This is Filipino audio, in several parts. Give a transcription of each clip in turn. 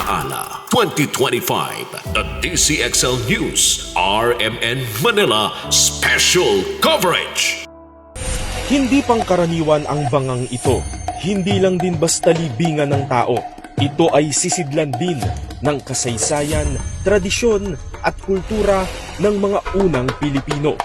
Alaala 2025 The DCXL News RMN Manila Special Coverage Hindi pangkaraniwan ang bangang ito. Hindi lang din basta libingan ng tao. Ito ay sisidlan din ng kasaysayan, tradisyon at kultura ng mga unang Pilipino.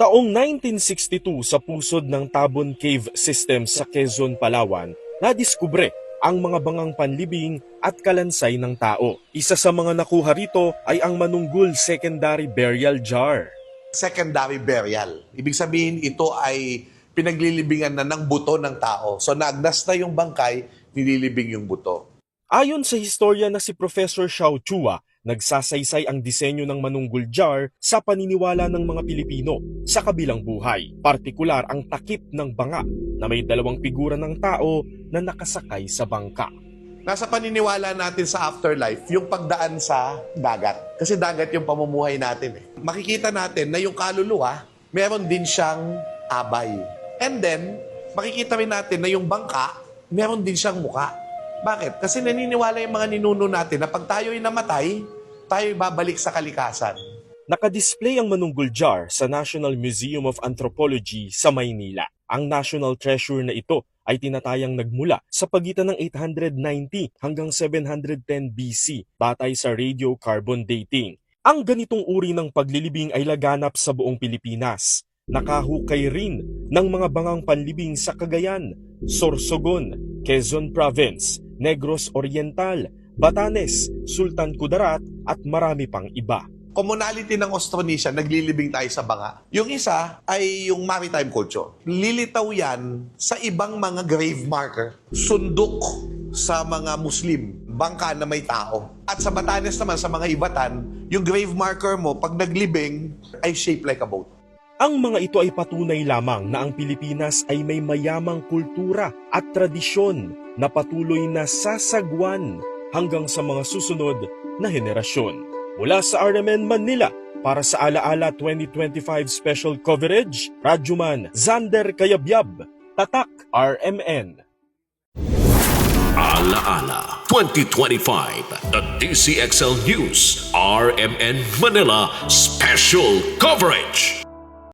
Taong 1962 sa pusod ng Tabon Cave System sa Quezon, Palawan, nadiskubre ang mga bangang panlibing at kalansay ng tao. Isa sa mga nakuha rito ay ang Manunggul Secondary Burial Jar. secondary burial. Ibig sabihin, ito ay pinaglilibingan na ng buto ng tao. So, naagnas na yung bangkay, nililibing yung buto. Ayon sa historia na si Professor Xiao Chua, nagsasaysay ang disenyo ng manunggul jar sa paniniwala ng mga Pilipino sa kabilang buhay. Partikular ang takip ng banga na may dalawang figura ng tao na nakasakay sa bangka. Nasa paniniwala natin sa afterlife, yung pagdaan sa dagat. Kasi dagat yung pamumuhay natin. Eh. Makikita natin na yung kaluluwa, meron din siyang abay. And then, makikita rin natin na yung bangka, meron din siyang muka. Bakit? Kasi naniniwala yung mga ninuno natin na pag tayo'y namatay, tayo'y babalik sa kalikasan. Nakadisplay ang manunggul jar sa National Museum of Anthropology sa Maynila. Ang national treasure na ito ay tinatayang nagmula sa pagitan ng 890 hanggang 710 BC batay sa radiocarbon dating. Ang ganitong uri ng paglilibing ay laganap sa buong Pilipinas. Nakahukay rin ng mga bangang panlibing sa Cagayan, Sorsogon, Quezon Province, Negros Oriental, Batanes, Sultan Kudarat at marami pang iba. commonality ng Austronesia, naglilibing tayo sa banga. Yung isa ay yung maritime culture. Lilitaw yan sa ibang mga grave marker. Sundok sa mga Muslim, bangka na may tao. At sa Batanes naman, sa mga ibatan, yung grave marker mo, pag naglibing, ay shaped like a boat. Ang mga ito ay patunay lamang na ang Pilipinas ay may mayamang kultura at tradisyon na patuloy na sasagwan hanggang sa mga susunod na henerasyon. Mula sa RMN Manila, para sa Alaala 2025 special coverage, Radyoman Zander Kayabyab, Tatak RMN. Alaala 2025 The DCXL News RMN Manila Special Coverage